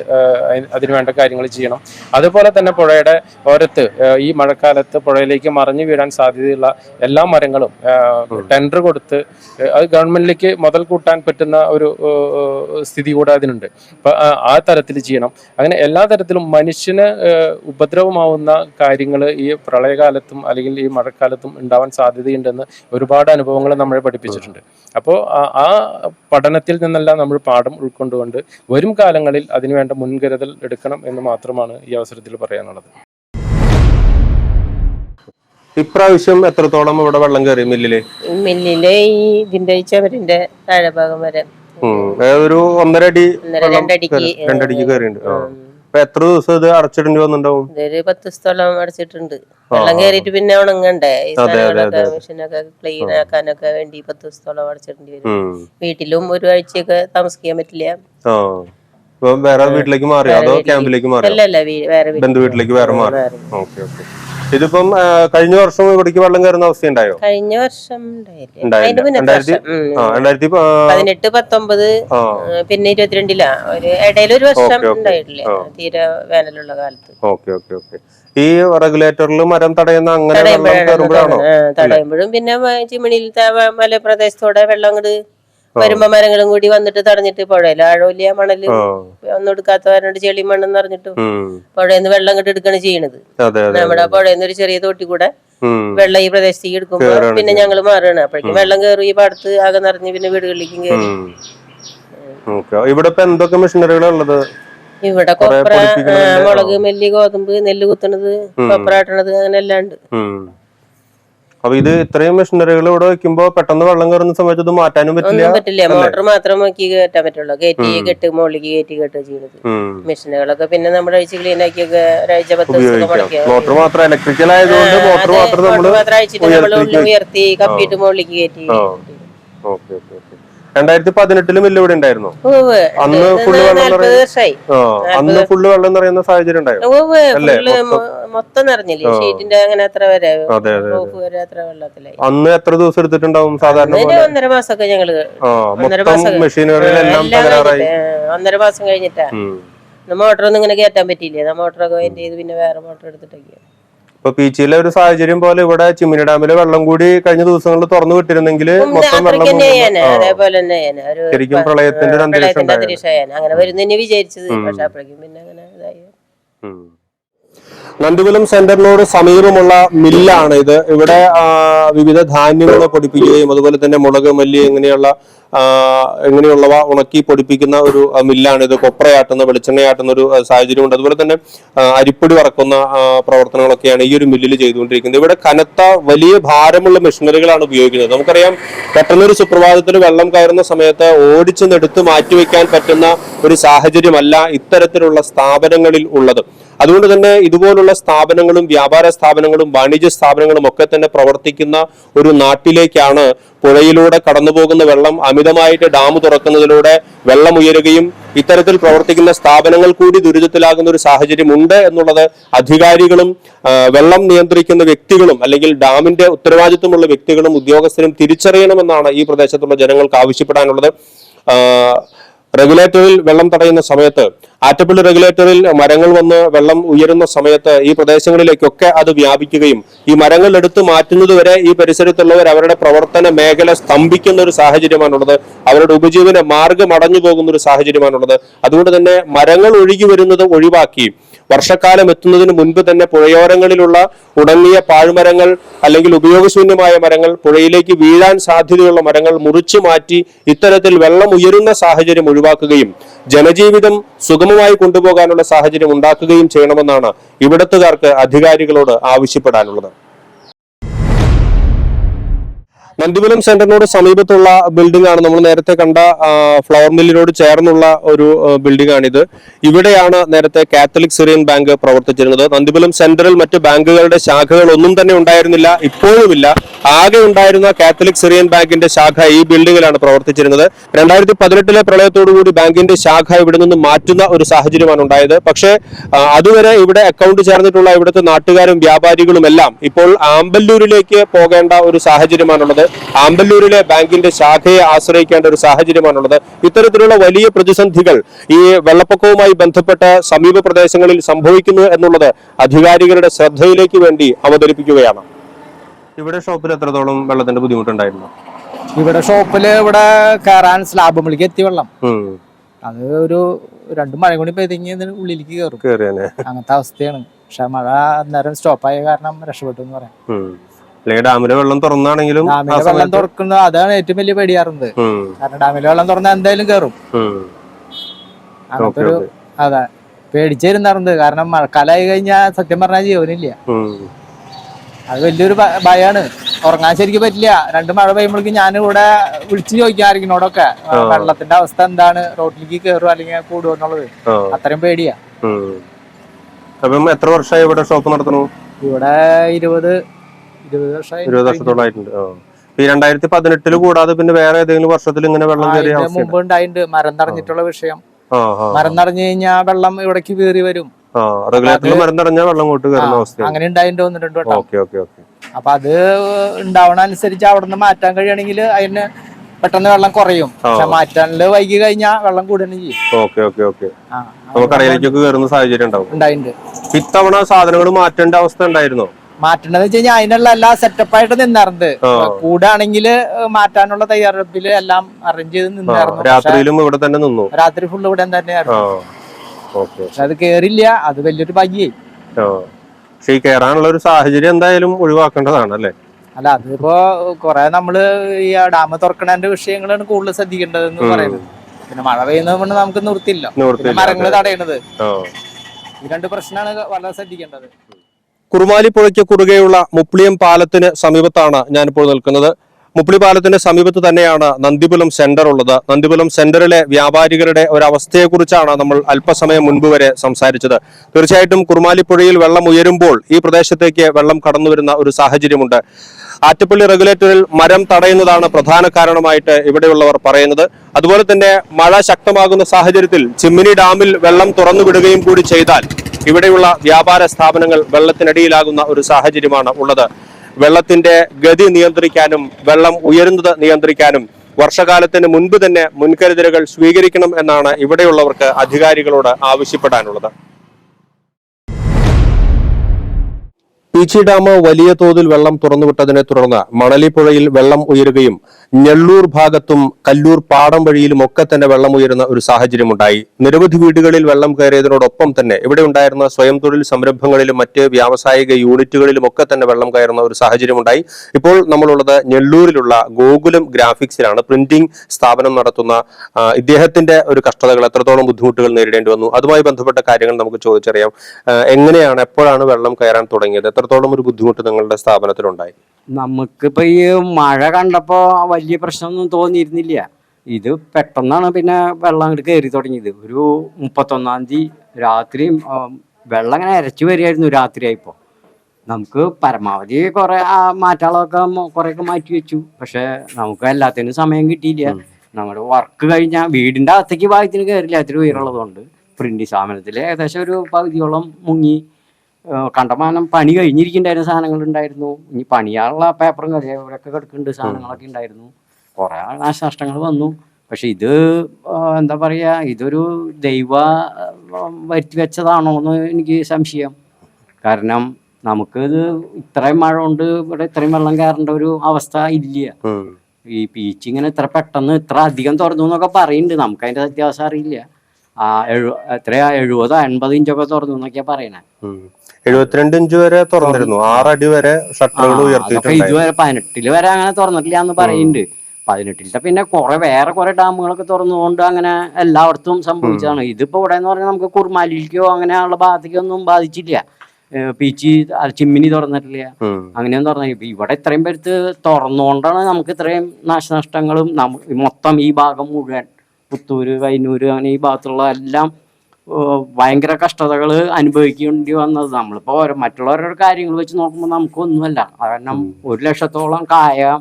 S4: അതിന് വേണ്ട കാര്യങ്ങൾ ചെയ്യണം. അതുപോലെ തന്നെ പുഴയുടെ ഓരത്ത് ഈ മഴക്കാലത്ത് പുഴയിലേക്ക് മറിഞ്ഞു വീഴാൻ സാധ്യതയുള്ള എല്ലാ മരങ്ങളും ടെൻഡർ കൊടുത്ത് അത് ഗവൺമെന്റിലേക്ക് മുതൽ കൂട്ടാൻ പറ്റുന്ന ഒരു സ്ഥിതി കൂടെ അതിനുണ്ട്. ആ- തരത്തിൽ ചെയ്യണം. അങ്ങനെ എല്ലാ തരത്തിലും മനുഷ്യന് ഉപദ്രവമാവുന്ന കാര്യങ്ങൾ ഈ പ്രളയകാലത്തും അല്ലെങ്കിൽ ഈ മഴക്കാലത്തും ഉണ്ടാവാൻ സാധ്യതയുണ്ടെന്ന് ഒരുപാട് അനുഭവങ്ങൾ നമ്മളെ പഠിപ്പിച്ചിട്ടുണ്ട്. അപ്പോൾ ആ പഠനത്തിൽ നിന്നെല്ലാം നമ്മൾ പാഠം ഉൾക്കൊണ്ടുകൊണ്ട് വരും കാലങ്ങളിൽ അതിനുവേണ്ട മുൻകരുതൽ എടുക്കണം എന്ന് മാത്രമാണ് ഈ അവസരത്തിൽ പറയാനുള്ളത്.
S1: ഇപ്രാവശ്യം എത്രത്തോളം ഇവിടെ വെള്ളം കയറി
S5: മില്ലിൽ? മില്ലിൽ ഈ ഇതിന്റെ ചവരിന്റെ താഴെ ഭാഗം വരെ
S1: ഒരു ഒന്നര അടി
S5: രണ്ടടിക്ക്.
S1: അപ്പൊ എത്ര ദിവസം ഇത് അടച്ചിടേണ്ടി വന്നിട്ടുണ്ടാവും?
S5: ഇതൊരു പത്ത് സ്ഥലം അടച്ചിട്ടുണ്ട്. വെള്ളം കയറിയിട്ട് പിന്നെ ഉണങ്ങണ്ടേ? ഈ മെഷീനൊക്കെ ക്ലീൻ ആക്കാനൊക്കെ വേണ്ടി പത്ത് സ്ഥലം അടച്ചിടേണ്ടി വരും. വീട്ടിലും ഒരു ആഴ്ചയൊക്കെ താമസിക്കാൻ പറ്റില്ല.
S1: വേറെ വീട്ടിലേക്ക് മാറിയോ? അതോ ക്യാമ്പിലേക്ക് മാറി
S5: അല്ലല്ല വേറെ
S1: ബന്ധു വീട്ടിലേക്ക് വേറെ മാറി. Okay okay. ഇതിപ്പം കഴിഞ്ഞ വർഷം ഇവിടേക്ക് വെള്ളം കയറുന്ന അവസ്ഥ ഉണ്ടായോ
S5: കഴിഞ്ഞ വർഷം
S1: രണ്ടായിരത്തി
S5: പതിനെട്ട് പത്തൊമ്പത് പിന്നെ ഇരുപത്തിരണ്ടിലാ. ഒരു ഇടയിൽ ഒരു വർഷം. ഉണ്ടായിട്ടില്ല. തീരെ വേനലുള്ള കാലത്ത്.
S1: Okay okay okay. ഈ റെഗുലേറ്ററിൽ മരം തടയുന്ന അങ്ങനെ
S5: തടയുമ്പോഴും പിന്നെ ചിമ്മിണിയിലത്തെ മലപ്രദേശത്തോടെ വെള്ളം അങ്ങോട്ട് വരുമ്പോ മരങ്ങളും കൂടി വന്നിട്ട് തടഞ്ഞിട്ട് പുഴയിൽ ആഴമില്ല
S1: മണൽ
S5: ഒന്നും എടുക്കാത്തവരോട് ചെളി മണ്ണെന്ന് പറഞ്ഞിട്ട് പുഴയിൽ വെള്ളം അങ്ങോട്ട് എടുക്കാണ് ചെയ്യണത്. നമ്മുടെ പുഴയിന്ന് ഒരു ചെറിയ തോട്ടി കൂടെ. വെള്ളം ഈ പ്രദേശത്തേക്ക് എടുക്കുമ്പോ പിന്നെ ഞങ്ങൾ മാറുകയാണ്. അപ്പോഴേക്കും വെള്ളം കയറി ഈ പാടത്ത് ആകെ നിറഞ്ഞ് പിന്നെ വീടുകളിലേക്കും കയറി
S1: ഇവിടെ എന്തൊക്കെ
S5: ഇവിടെ കൊപ്ര മുളക് മല്ലി ഗോതമ്പ് നെല്ല് കുത്തണത് കൊപ്ര ആട്ടണത് അങ്ങനെ എല്ലാം ഉണ്ട്.
S1: അപ്പൊ ഇത് ഇത്രയും മെഷീനറികൾ ഇവിടെ വെക്കുമ്പോ പെട്ടെന്ന് വെള്ളം കയറുന്ന സമയത്ത് ഇത് മാറ്റാനും പറ്റില്ല
S5: ഒന്നും പറ്റില്ല. മോട്ടർ മാത്രം നോക്കി കയറ്റാൻ പറ്റുള്ളൂ. കയറ്റി. കെട്ട് മുകളിലേക്ക് കയറ്റി കെട്ട് ചെയ്യുന്നത്. മെഷീനുകളൊക്കെ പിന്നെ നമ്മൾ അഴിച്ച് ക്ലീൻ ആക്കിയൊക്കെ ഒരാഴ്ച പത്ത്
S1: മോട്ടോർ മാത്രം ഇലക്ട്രിക്കൽ ആയതുകൊണ്ട് മോട്ടോർ മാത്രം നമ്മൾ
S5: മാത്രം അഴിച്ചിട്ട് നമ്മൾ
S1: ഉയർത്തി
S5: ഉയർത്തി കപ്പിയിട്ട് മുകളിലേക്ക് കയറ്റി
S1: ഓക്കെ ഓക്കെ. രണ്ടായിരത്തി പതിനെട്ടിലും മില്ല് ഇവിടെ ഉണ്ടായിരുന്നു. അന്ന് ഫുള്ള് വെള്ളം അന്ന് ഫുള്ള് വെള്ളം നിറയുന്ന സാഹചര്യം അല്ലേ? മൊത്തം-
S5: നിറഞ്ഞില്ലേ? ഷീറ്റിന്റെ അങ്ങനെ വരെ വെള്ളത്തിലായി.
S1: അന്ന് എത്ര ദിവസം എടുത്തിട്ടുണ്ടാവും സാധാരണ
S5: ഒന്നര മാസമൊക്കെ
S1: ഞങ്ങൾ
S5: ഒന്നര മാസം
S1: തകരാറായി.
S5: ഒന്നര മാസം കഴിഞ്ഞിട്ടാ. മോട്ടറൊന്നും ഇങ്ങനെ കയറ്റാൻ പറ്റിയില്ലേ? മോട്ടറൊക്കെ ചെയ്ത് പിന്നെ വേറെ മോട്ടർ എടുത്തിട്ടൊക്കെ
S1: ഇപ്പൊ പീച്ചിയിലെ ഒരു സാഹചര്യം പോലെ ഇവിടെ ചിമ്മിനി ഡാമിലെ വെള്ളം കൂടി കഴിഞ്ഞ ദിവസങ്ങളിൽ തുറന്നു വിട്ടിരുന്നെങ്കിൽ മൊത്തം വെള്ളം.
S5: അതേപോലെ തന്നെ
S1: ശരിക്കും പ്രളയത്തിന്റെ ഒരു അന്തരീക്ഷം
S5: അങ്ങനെ വരുന്നതിന് വിചാരിച്ചത്. പക്ഷെ അപ്പോഴേക്കും പിന്നെ അങ്ങനെ ഇതായി.
S1: സെന്ററിനോട് സമീപമുള്ള മില്ലാണ് ഇത്. ഇവിടെ വിവിധ ധാന്യങ്ങൾ പൊടിപ്പിക്കുകയും അതുപോലെ തന്നെ മുളക് മല്ലി ഇങ്ങനെയുള്ള ഇങ്ങനെയുള്ളവ ഉണക്കി പൊടിപ്പിക്കുന്ന ഒരു മില്ലാണ് ഇത്? കൊപ്രയാട്ടുന്ന വെളിച്ചെണ്ണയാട്ടുന്ന ഒരു സാഹചര്യം സാഹചര്യമുണ്ട് അതുപോലെ തന്നെ അരിപ്പൊടി വറക്കുന്ന പ്രവർത്തനങ്ങളൊക്കെയാണ് ഈ ഒരു മില്ലിൽ ചെയ്തുകൊണ്ടിരിക്കുന്നത്. ഇവിടെ കനത്ത വലിയ ഭാരമുള്ള മെഷീനറികളാണ് ഉപയോഗിക്കുന്നത്. നമുക്കറിയാം പെട്ടെന്നൊരു സുപ്രഭാതത്തിൽ വെള്ളം കയറുന്ന സമയത്ത് ഓടിച്ചെന്നെടുത്ത് മാറ്റിവെക്കാൻ പറ്റുന്ന ഒരു സാഹചര്യമല്ല ഇത്തരത്തിലുള്ള സ്ഥാപനങ്ങളിൽ ഉള്ളത്. അതുകൊണ്ട് തന്നെ ഇതുപോലുള്ള സ്ഥാപനങ്ങളും വ്യാപാര സ്ഥാപനങ്ങളും വാണിജ്യ സ്ഥാപനങ്ങളും ഒക്കെ തന്നെ പ്രവർത്തിക്കുന്ന ഒരു നാട്ടിലേക്കാണ് പുഴയിലൂടെ കടന്നുപോകുന്ന വെള്ളം അമിതമായിട്ട് ഡാം തുറക്കുന്നതിലൂടെ വെള്ളം ഉയരുകയും ഇത്തരത്തിൽ പ്രവർത്തിക്കുന്ന സ്ഥാപനങ്ങൾ കൂടി ദുരിതത്തിലാകുന്ന ഒരു സാഹചര്യം ഉണ്ട് എന്നുള്ളത് അധികാരികളും വെള്ളം നിയന്ത്രിക്കുന്ന വ്യക്തികളും അല്ലെങ്കിൽ ഡാമിന്റെ ഉത്തരവാദിത്വമുള്ള വ്യക്തികളും ഉദ്യോഗസ്ഥരും തിരിച്ചറിയണമെന്നാണ് ഈ പ്രദേശത്തുള്ള ജനങ്ങൾക്ക് ആവശ്യപ്പെടാനുള്ളത്. റെഗുലേറ്ററിൽ വെള്ളം തടയുന്ന സമയത്ത് ആറ്റപ്പള്ളി റെഗുലേറ്ററിൽ മരങ്ങൾ വന്ന് വെള്ളം ഉയരുന്ന സമയത്ത് ഈ പ്രദേശങ്ങളിലേക്കൊക്കെ അത് വ്യാപിക്കുകയും ഈ മരങ്ങൾ എടുത്തു മാറ്റുന്നത് വരെ ഈ പരിസരത്തുള്ളവർ അവരുടെ പ്രവർത്തന മേഖല സ്തംഭിക്കുന്ന ഒരു സാഹചര്യമാണുള്ളത് അവരുടെ ഉപജീവന മാർഗം അടഞ്ഞു പോകുന്ന ഒരു സാഹചര്യമാണുള്ളത് അതുകൊണ്ട് തന്നെ മരങ്ങൾ ഒഴുകി വരുന്നത് ഒഴിവാക്കി വർഷക്കാലം എത്തുന്നതിന് മുൻപ് തന്നെ പുഴയോരങ്ങളിലുള്ള ഉണങ്ങിയ പാഴ്മരങ്ങൾ അല്ലെങ്കിൽ ഉപയോഗശൂന്യമായ മരങ്ങൾ പുഴയിലേക്ക് വീഴാൻ സാധ്യതയുള്ള മരങ്ങൾ മുറിച്ചു മാറ്റി ഇത്തരത്തിൽ വെള്ളം ഉയരുന്ന സാഹചര്യം ഒഴിവാക്കുകയും ജനജീവിതം സുഗമമായി കൊണ്ടുപോകാനുള്ള സാഹചര്യം ഉണ്ടാക്കുകയും ചെയ്യണമെന്നാണ് ഇവിടത്തുകാർക്ക് അധികാരികളോട് ആവശ്യപ്പെടാനുള്ളത്. നന്ദിപുരം സെന്ററിനോട് സമീപത്തുള്ള ബിൽഡിംഗ് ആണ്. നമ്മൾ നേരത്തെ കണ്ട ഫ്ലവർ മില്ലിനോട് ചേർന്നുള്ള ഒരു ബിൽഡിംഗ് ആണിത്. ഇവിടെയാണ് നേരത്തെ കാത്തലിക് സിറിയൻ ബാങ്ക് പ്രവർത്തിച്ചിരുന്നത്. നന്ദിപുരം സെന്ററിൽ മറ്റ് ബാങ്കുകളുടെ ശാഖകൾ ഒന്നും തന്നെ ഉണ്ടായിരുന്നില്ല ഇപ്പോഴുമില്ല. ആകെ ഉണ്ടായിരുന്ന കാത്തലിക് സിറിയൻ ബാങ്കിന്റെ ശാഖ ഈ ബിൽഡിംഗിലാണ് പ്രവർത്തിച്ചിരുന്നത്. രണ്ടായിരത്തി പതിനെട്ടിലെ പ്രളയത്തോടുകൂടി ബാങ്കിന്റെ ശാഖ ഇവിടെ നിന്ന് മാറ്റുന്ന ഒരു സാഹചര്യമാണ് ഉണ്ടായത്. പക്ഷേ അതുവരെ ഇവിടെ അക്കൗണ്ട് ചേർന്നിട്ടുള്ള ഇവിടുത്തെ നാട്ടുകാരും വ്യാപാരികളും എല്ലാം ഇപ്പോൾ ആമ്പല്ലൂരിലേക്ക് പോകേണ്ട ഒരു സാഹചര്യമാണുള്ളത്. ആമ്പല്ലൂരിലെ ബാങ്കിന്റെ ശാഖയെ ആശ്രയിക്കേണ്ട ഒരു സാഹചര്യമാണുള്ളത്. ഇത്തരത്തിലുള്ള വലിയ പ്രതിസന്ധികൾ ഈ വെള്ളപ്പൊക്കവുമായി ബന്ധപ്പെട്ട സമീപ പ്രദേശങ്ങളിൽ സംഭവിക്കുന്നു എന്നുള്ളത് അധികാരികളുടെ ശ്രദ്ധയിലേക്ക് വേണ്ടി അവതരിപ്പിക്കുകയാണ്. ഇവിടെ ഷോപ്പിൽ എത്രത്തോളം വെള്ളത്തിന്റെ ബുദ്ധിമുട്ടുണ്ടായിരുന്നു?
S6: ഇവിടെ ഷോപ്പിൽ ഇവിടെ കയറാൻ സ്ലാബ് മുകളിലേക്ക് എത്തി വെള്ളം. അത് ഒരു രണ്ടു മഴ കൂടി പെയ്തെങ്കി ഇതിന് ഉള്ളിലേക്ക് കയറും അങ്ങനത്തെ അവസ്ഥയാണ്. പക്ഷെ മഴ അന്നേരം സ്റ്റോപ്പായ കാരണം രക്ഷപ്പെട്ടു എന്ന് പറയാം.
S1: അല്ലെങ്കിൽ ഡാമിലെ വെള്ളം തുറന്നാണെങ്കിലും
S6: ഡാമിലെ വെള്ളം
S1: സമയത്ത്
S6: തുറക്കുന്നത് അതാണ് ഏറ്റവും വലിയ പേടിയാറുന്നത് കാരണം ഡാമിലെ വെള്ളം തുറന്നാൽ എന്തായാലും കയറും. അങ്ങനത്തെ ഒരു അതെ പേടിച്ചിരുന്നാറുണ്ട്. കാരണം മഴക്കാലമായി കഴിഞ്ഞാൽ സത്യം പറഞ്ഞാൽ ജീവനില്ല. അത് വലിയൊരു ഭയാണ്. ഉറങ്ങാൻ ശരിക്കും പറ്റില്ല. രണ്ട് മഴ പെയ്യുമ്പോഴേക്കും ഞാൻ ഇവിടെ വിളിച്ചു ചോദിക്കാം ആരെങ്കിനോടൊക്കെ. വെള്ളത്തിന്റെ അവസ്ഥ എന്താണ്? റോഡിലേക്ക് കേറും അല്ലെങ്കിൽ കൂടുമോ എന്നുള്ളത്. അത്രയും പേടിയാ.
S1: അപ്പം എത്ര വർഷമായി ഇവിടെ ഷോപ്പ് നടത്തണു
S6: ഇവിടെ ഇരുപത് ഇരുപത്
S1: വർഷത്തോളം ആയിട്ടുണ്ട് ഈ രണ്ടായിരത്തി പതിനെട്ടിൽ കൂടാതെ പിന്നെ വേറെ ഏതെങ്കിലും വർഷത്തിൽ ഇങ്ങനെ വെള്ളം കയറിയ അവസ്ഥ
S6: മുമ്പ് ഉണ്ടായിട്ടുണ്ട് മരം നിറഞ്ഞിട്ടുള്ള വിഷയം. മരം നിറഞ്ഞു കഴിഞ്ഞാൽ വെള്ളം ഇവിടേക്ക് കയറി വരും.
S1: റെഗുലേറ്ററിൽ നിറഞ്ഞാൽ വെള്ളം ഇങ്ങോട്ട് കയറുന്ന അവസ്ഥയാണ്.
S6: അങ്ങനെ ഉണ്ടായിട്ടുണ്ട് ഒന്ന് രണ്ട് വട്ടം
S1: ഓക്കെ ഓക്കെ ഓക്കെ.
S6: അപ്പൊ അത് ഉണ്ടാവണ അനുസരിച്ച് അവിടെ നിന്ന് മാറ്റാൻ കഴിയണമെങ്കിൽ അതിന് പെട്ടെന്ന് വെള്ളം കുറയും. പക്ഷെ മാറ്റാനിൽ വൈകി കഴിഞ്ഞാൽ വെള്ളം കൂടുകയും ചെയ്യും.
S1: Okay okay okay. കടയിലേക്കൊക്കെ കയറുന്ന സാഹചര്യം ഉണ്ടാവും.
S6: ഉണ്ടായിട്ടുണ്ട്
S1: ഇത്തവണ സാധനങ്ങൾ മാറ്റേണ്ട അവസ്ഥ ഉണ്ടായിരുന്നോ?
S6: മാറ്റണ്ടെന്ന് വെച്ച് കഴിഞ്ഞാൽ അതിനുള്ള എല്ലാ സെറ്റപ്പായിട്ട് നിന്നാറുണ്ട്. കൂടാണെങ്കിൽ മാറ്റാനുള്ള തയ്യാറെടുപ്പിൽ എല്ലാം അറേഞ്ച് ചെയ്ത് നിന്നായിരുന്നു.
S1: രാത്രിയിലും ഇവിടെ തന്നെ നിന്നു.
S6: രാത്രി ഫുള്ള് ഇവിടെ
S1: തന്നെ
S6: തന്നെയായിരുന്നു അത് കേറില്ല അത് വലിയൊരു ഭാഗ്യായി.
S1: പക്ഷെ ഈ കയറാനുള്ള ഒരു സാഹചര്യം എന്തായാലും ഒഴിവാക്കേണ്ടതാണ് അല്ലേ
S6: അല്ല അതിപ്പോ കൊറേ നമ്മൾ ഈ ഡാം തുറക്കണതിന്റെ വിഷയങ്ങളാണ് കൂടുതൽ ശ്രദ്ധിക്കേണ്ടത് എന്ന് പറയുന്നത്. പിന്നെ മഴ പെയ്യുന്നത് കൊണ്ട് നമുക്ക് നിർത്തില്ല. മരങ്ങൾ തടയണത്. ഈ രണ്ട് പ്രശ്നമാണ് വളരെ ശ്രദ്ധിക്കേണ്ടത്.
S1: കുറുമാലിപ്പുഴയ്ക്ക് കുറുകെയുള്ള മുപ്ലിയം പാലത്തിന് സമീപത്താണ് ഞാനിപ്പോൾ നിൽക്കുന്നത്. മുപ്ലി പാലത്തിന്റെ സമീപത്ത് തന്നെയാണ് നന്ദിപുലം സെന്റർ ഉള്ളത്. നന്ദിപുലം സെന്ററിലെ വ്യാപാരികളുടെ ഒരു അവസ്ഥയെക്കുറിച്ചാണ് നമ്മൾ അല്പസമയം മുൻപ് വരെ സംസാരിച്ചത്. തീർച്ചയായിട്ടും കുറുമാലിപ്പുഴയിൽ വെള്ളം ഉയരുമ്പോൾ ഈ പ്രദേശത്തേക്ക് വെള്ളം കടന്നു വരുന്ന ഒരു സാഹചര്യമുണ്ട്. ആറ്റപ്പള്ളി റെഗുലേറ്ററിൽ മരം തടയുന്നതാണ് പ്രധാന കാരണമായിട്ട് ഇവിടെയുള്ളവർ പറയുന്നത്. അതുപോലെ തന്നെ മഴ ശക്തമാകുന്ന സാഹചര്യത്തിൽ ചിമ്മിനി ഡാമിൽ വെള്ളം തുറന്നു വിടുകയും കൂടി ചെയ്താൽ ഇവിടെയുള്ള വ്യാപാര സ്ഥാപനങ്ങൾ വെള്ളത്തിനടിയിലാകുന്ന ഒരു സാഹചര്യമാണ് ഉള്ളത്. വെള്ളത്തിന്റെ ഗതി നിയന്ത്രിക്കാനും വെള്ളം ഉയരുന്നത് നിയന്ത്രിക്കാനും വർഷകാലത്തിന് മുൻപ് തന്നെ മുൻകരുതലുകൾ സ്വീകരിക്കണം എന്നാണ് ഇവിടെയുള്ളവർക്ക് അധികാരികളോട് ആവശ്യപ്പെടാനുള്ളത്. പീച്ചി ഡാം വലിയ തോതിൽ വെള്ളം തുറന്നുവിട്ടതിനെ തുടർന്ന് മണലിപ്പുഴയിൽ വെള്ളം ഉയരുകയും ഞെള്ളൂർ ഭാഗത്തും കല്ലൂർ പാടം വഴിയിലും ഒക്കെ തന്നെ വെള്ളം ഉയരുന്ന ഒരു സാഹചര്യമുണ്ടായി. നിരവധി വീടുകളിൽ വെള്ളം കയറിയതിനോടൊപ്പം തന്നെ ഇവിടെ ഉണ്ടായിരുന്ന സ്വയം തൊഴിൽ സംരംഭങ്ങളിലും മറ്റ് വ്യാവസായിക യൂണിറ്റുകളിലും ഒക്കെ തന്നെ വെള്ളം കയറുന്ന ഒരു സാഹചര്യമുണ്ടായി. ഇപ്പോൾ നമ്മളുള്ളത് ഞെള്ളൂരിലുള്ള ഗോകുലം ഗ്രാഫിക്സിലാണ് പ്രിന്റിംഗ് സ്ഥാപനം നടത്തുന്ന ഇദ്ദേഹത്തിന്റെ ഒരു കഷ്ടതകൾ എത്രത്തോളം ബുദ്ധിമുട്ടുകൾ നേരിടേണ്ടി വന്നു. അതുമായി ബന്ധപ്പെട്ട കാര്യങ്ങൾ നമുക്ക് ചോദിച്ചറിയാം. എങ്ങനെയാണ് എപ്പോഴാണ് വെള്ളം കയറാൻ തുടങ്ങിയത്? എത്രത്തോളം ഒരു ബുദ്ധിമുട്ട് നിങ്ങളുടെ സ്ഥാപനത്തിലുണ്ടായി?
S7: നമുക്കിപ്പോ ഈ മഴ കണ്ടപ്പോ വലിയ പ്രശ്നമൊന്നും തോന്നിയിരുന്നില്ല. ഇത് പെട്ടെന്നാണ് പിന്നെ വെള്ളം അങ്ങോട്ട് കയറി തുടങ്ങിയത്. ഒരു മുപ്പത്തൊന്നാം തീയതി രാത്രിയും ആ, വെള്ളം അങ്ങനെ അരച്ചു വരികയായിരുന്നു രാത്രിയായിപ്പോൾ നമുക്ക് പരമാവധി കുറെ മാറ്റാളൊക്കെ കുറെയൊക്കെ മാറ്റി വെച്ചു. പക്ഷെ നമുക്ക് എല്ലാത്തിനും സമയം കിട്ടിയില്ല. നമ്മുടെ വർക്ക് കഴിഞ്ഞാൽ വീടിന്റെ അകത്തേക്ക് ഭാഗത്തിന് കയറില്ല അത്ര ഉയരമുള്ളതുകൊണ്ട്. പ്രിന്റ് സ്ഥാപനത്തിൽ ഏകദേശം ഒരു പകുതിയോളം മുങ്ങി. കണ്ടമാനം പണി കഴിഞ്ഞിരിക്കുന്നുണ്ടായിരുന്ന സാധനങ്ങൾ ഉണ്ടായിരുന്നു ഇനി പണിയാനുള്ള പേപ്പറും കഥയൊക്കെ കിടക്കുന്നുണ്ട് സാധനങ്ങളൊക്കെ ഉണ്ടായിരുന്നു. കുറെ നാശനഷ്ടങ്ങൾ വന്നു. പക്ഷെ ഇത് എന്താ പറയാ ഇതൊരു ദൈവ വരുത്തി വെച്ചതാണോ എന്ന് എനിക്ക് സംശയം. കാരണം നമുക്കിത് ഇത്രയും മഴ കൊണ്ട് ഇവിടെ ഇത്രയും വെള്ളം കയറേണ്ട ഒരു അവസ്ഥ ഇല്ല. ഈ പീച്ച് ഇങ്ങനെ ഇത്ര പെട്ടെന്ന് ഇത്ര അധികം തുറന്നു എന്നൊക്കെ പറയുന്നുണ്ട് നമുക്ക് അതിന്റെ സത്യാവസ്ഥ അറിയില്ല. ആ എഴു എത്രയാ എഴുപതോ എൺപത് ഇഞ്ചൊക്കെ തുറന്നു എന്നൊക്കെയാ പറയണേ.
S1: എഴുപത്തിരണ്ട് ഇഞ്ച് വരെ തുറന്നിരുന്നു. ആറടി വരെ ഷട്ടറുകൾ ഉയർത്തിയിട്ടുണ്ട്.
S7: ഇതുവരെ പതിനെട്ടിൽ വരെ അങ്ങനെ തുറന്നിട്ടില്ല എന്ന് പറയുന്നുണ്ട്. പതിനെട്ടിലത്തെ പിന്നെ കുറെ വേറെ കുറെ ഡാമുകളൊക്കെ തുറന്നുകൊണ്ട് അങ്ങനെ എല്ലായിടത്തും സംഭവിച്ചതാണ്. ഇതിപ്പോ ഇവിടെ എന്ന് പറഞ്ഞാൽ നമുക്ക് കുർമാലിക്കോ അങ്ങനെയുള്ള ഭാഗത്തേക്കൊന്നും ബാധിച്ചില്ല. പീച്ചി ചിമ്മിനി തുറന്നിട്ടില്ല. അങ്ങനെയൊന്നും തുറന്നു ഇവിടെ ഇത്രയും പേരുത്ത് തുറന്നുകൊണ്ടാണ് നമുക്ക് ഇത്രയും നാശനഷ്ടങ്ങളും മൊത്തം ഈ ഭാഗം മുഴുവൻ. പുത്തൂര് കൈനൂര് അങ്ങനെ ഈ ഭാഗത്തുള്ള എല്ലാം ഭയങ്കര കഷ്ടതകൾ അനുഭവിക്കേണ്ടി വന്നത് നമ്മളിപ്പോ ഓരോ മറ്റുള്ളവരുടെ കാര്യങ്ങൾ വെച്ച് നോക്കുമ്പോൾ നമുക്കൊന്നുമല്ല. കാരണം ഒരു ലക്ഷത്തോളം കായ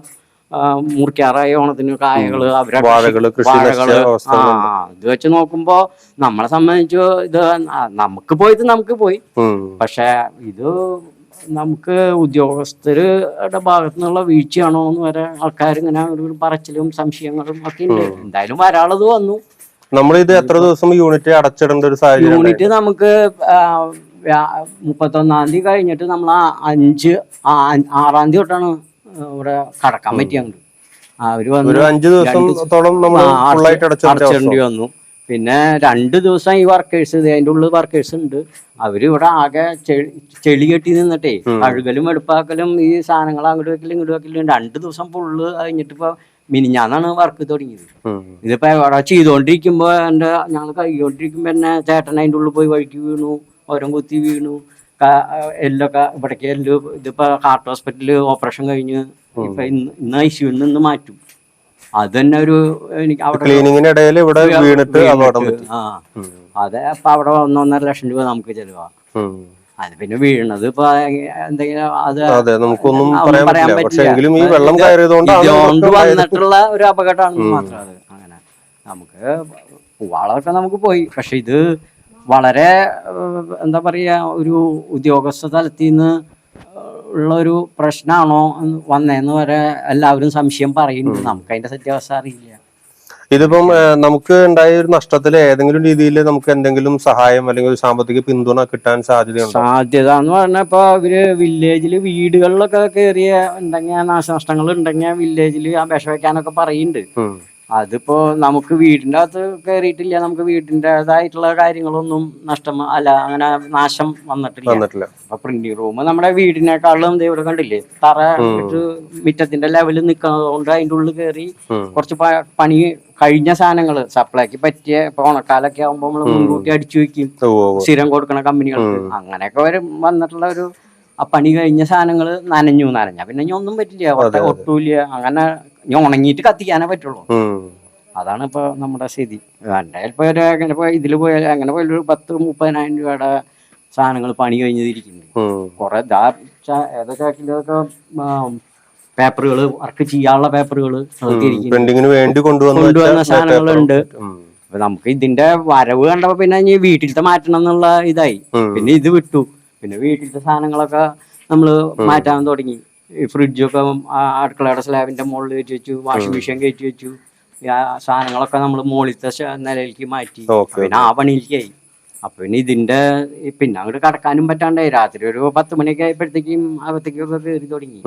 S7: മുറിക്കാറായ ഓണത്തിന്
S1: കായകൾ അവരുടെ
S7: വാഴകൾ, ആ ഇത് വെച്ച് നോക്കുമ്പോ നമ്മളെ സംബന്ധിച്ച് ഇത് നമുക്ക് പോയത് നമുക്ക് പോയി. പക്ഷെ ഇത് നമുക്ക് ഉദ്യോഗസ്ഥരുടെ ഭാഗത്തു നിന്നുള്ള വീഴ്ചയാണോ എന്ന് വരെ ആൾക്കാർ ഇങ്ങനെ ഒരു പറച്ചിലും സംശയങ്ങളും ഒക്കെ ഉണ്ട്. എന്തായാലും വരാളത് വന്നു.
S1: നമ്മളിത് എത്ര ദിവസം യൂണിറ്റ് അടച്ചിടേണ്ട ഒരു സാഹചര്യം
S7: യൂണിറ്റ് നമുക്ക് മുപ്പത്തൊന്നാം തീയതി കഴിഞ്ഞിട്ട് നമ്മൾ അഞ്ച് ആറാം തീയതി തൊട്ടാണ് ഇവിടെ കടക്കാൻ പറ്റിയത്
S1: ഒരു അഞ്ചു ദിവസത്തോളം നമ്മൾ അടച്ചിടേണ്ടി
S7: വന്നു. പിന്നെ രണ്ട് ദിവസം ഈ വർക്കേഴ്സ് അതിന്റെ ഉള്ളിൽ വർക്കേഴ്സ് ഉണ്ട്. അവർ ഇവിടെ ആകെ ചെളി കെട്ടി നിന്നിട്ടേ കഴുകലും എടുപ്പാക്കലും ഈ സാധനങ്ങൾ അങ്ങോട്ട് വെക്കലും ഇങ്ങോട്ട് വെക്കലും രണ്ട് ദിവസം ഫുള്ള് കഴിഞ്ഞിട്ട് ഇപ്പൊ മിനിഞ്ഞാന്നാണ് വർക്ക് തുടങ്ങിയത്. ഇതിപ്പോ അവിടെ ചെയ്തോണ്ടിരിക്കുമ്പോ എന്റെ ഞങ്ങൾ കഴിയോണ്ടിരിക്കുമ്പോ എന്നെ ചേട്ടൻ അതിന്റെ ഉള്ളിൽ പോയി വഴിക്ക് വീണു ഓരം കുത്തി വീണു. എല്ലൊക്കെ ഇവിടേക്ക് എല്ല് ഇതിപ്പോ ഹാർട്ട് ഹോസ്പിറ്റലിൽ ഓപ്പറേഷൻ കഴിഞ്ഞ് ഇപ്പൊ ഇന്ന് ഇന്ന് ഐ സിയുവിൽ നിന്ന് മാറ്റും. അത് തന്നെ ഒരു എനിക്ക് അവിടെ
S1: ക്ലീനിങ്ങിനിടയിൽ ഇവിടെ വീണിട്ട് അപകടം
S7: വീണിട്ട്,
S1: പറ്റി.
S7: ആ. അതെ അപ്പൊ അവിടെ ഒന്നൊന്നര ലക്ഷം രൂപ നമുക്ക് ചെലവാ. അത് പിന്നെ വീഴുന്നത് ഇപ്പൊ എന്തെങ്കിലും അത്
S1: നമുക്കൊന്നും പറയാൻ പറ്റില്ല. എങ്കിലും ഈ വെള്ളം കയറിയതുകൊണ്ടാണ്
S7: ഇതുകൊണ്ട് വന്നിട്ടുള്ള ഒരു അപകടമാണ് മാത്രം അത്. അങ്ങനെ നമുക്ക് പൂവാളൊക്കെ നമുക്ക് പോയി. പക്ഷെ ഇത് വളരെ എന്താ പറയാ ഒരു ഉദ്യോഗസ്ഥ തലത്തിൽ നിന്ന് ഉള്ള ഒരു പ്രശ്നമാണോ വന്നേന്ന് വരെ എല്ലാവരും സംശയം പറയുന്നുണ്ട്. നമുക്ക് അതിന്റെ സത്യാവസ്ഥ അറിയില്ല.
S1: ഇതിപ്പം നമുക്ക് ഉണ്ടായ ഒരു നഷ്ടത്തിൽ ഏതെങ്കിലും രീതിയിൽ നമുക്ക് എന്തെങ്കിലും സഹായം അല്ലെങ്കിൽ ഒരു സാമ്പത്തിക പിന്തുണ കിട്ടാൻ സാധ്യതയുണ്ട്
S7: സാധ്യത എന്ന് പറഞ്ഞാൽ ഇപ്പൊ ഇവർ വില്ലേജിൽ വീടുകളിലൊക്കെ കയറിയ ഉണ്ടെങ്കിൽ നാശനഷ്ടങ്ങൾ ഉണ്ടെങ്കിൽ വില്ലേജിൽ അപേക്ഷ വെക്കാനൊക്കെ പറയുന്നുണ്ട്. അതിപ്പോ നമുക്ക് വീടിന്റെ അകത്ത് കയറിയിട്ടില്ല നമുക്ക് വീടിന്റെതായിട്ടുള്ള കാര്യങ്ങളൊന്നും നഷ്ടം അല്ല അങ്ങനെ നാശം വന്നിട്ടില്ല. അപ്പൊ പ്രിന്റിംഗ് റൂം നമ്മുടെ വീടിനേക്കാളും ഇവിടെ കണ്ടില്ലേ തറ ഇട്ട് മിറ്റത്തിന്റെ ലെവലിൽ നിൽക്കുന്നതുകൊണ്ട് അതിന്റെ ഉള്ളിൽ കയറി കുറച്ച് പണി കഴിഞ്ഞ സാധനങ്ങൾ സപ്ലൈക്ക് പറ്റിയ ഇപ്പൊ ഉണക്കാലൊക്കെ ആകുമ്പോൾ നമ്മൾ മുൻകൂട്ടി അടിച്ചു വെക്കും. സ്ഥിരം കൊടുക്കണ കമ്പനികൾക്ക്. അങ്ങനെയൊക്കെ വരും വന്നിട്ടുള്ള ഒരു ആ പണി കഴിഞ്ഞ സാധനങ്ങൾ നനഞ്ഞു നനഞ്ഞ പിന്നെ ഇനി ഒന്നും പറ്റില്ല. ഒട്ടുമില്ല. അങ്ങനെ ഇനി ഉണങ്ങിയിട്ട് കത്തിക്കാനേ പറ്റുള്ളൂ. അതാണ് ഇപ്പൊ നമ്മുടെ സ്ഥിതി. എന്റെ ഇപ്പൊ ഒരു അങ്ങനെ പോയി ഇതിൽ പോയാൽ അങ്ങനെ പോയാൽ ഒരു പത്ത് മുപ്പതിനായിരം രൂപയുടെ സാധനങ്ങൾ പണി കഴിഞ്ഞിരിക്കുന്നു
S1: ഉം.
S7: കുറെ ദാ കിലോക്കെ പേപ്പറുകൾ വർക്ക് ചെയ്യാനുള്ള പേപ്പറുകൾ
S1: കൊണ്ടുവന്ന
S7: സാധനങ്ങളുണ്ട്. നമുക്ക് ഇതിന്റെ വരവ് കണ്ടപ്പോ പിന്നെ ഇനി വീട്ടിലത്തെ മാറ്റണം എന്നുള്ള ഇതായി. പിന്നെ ഇത് വിട്ടു. പിന്നെ വീട്ടിലത്തെ സാധനങ്ങളൊക്കെ നമ്മൾ മാറ്റാൻ തുടങ്ങി. ഫ്രിഡ്ജൊക്കെ അടുക്കളയുടെ സ്ലാബിന്റെ മുകളിൽ കയറ്റി വെച്ചു വാഷിംഗ് മെഷീൻ കയറ്റി വെച്ചു. സാധനങ്ങളൊക്കെ നമ്മൾ മുകളിലത്തെ നിലയിലേക്ക് മാറ്റി. പിന്നെ ആ പണിയിലേക്കായി അപ്പൊ പിന്നെ ഇതിന്റെ പിന്നെ അങ്ങോട്ട് കടക്കാനും പറ്റാണ്ടായി. രാത്രി ഒരു പത്ത് മണിയൊക്കെ ആയപ്പോഴത്തേക്കും അകത്തേക്കൊക്കെ കയറി തുടങ്ങി.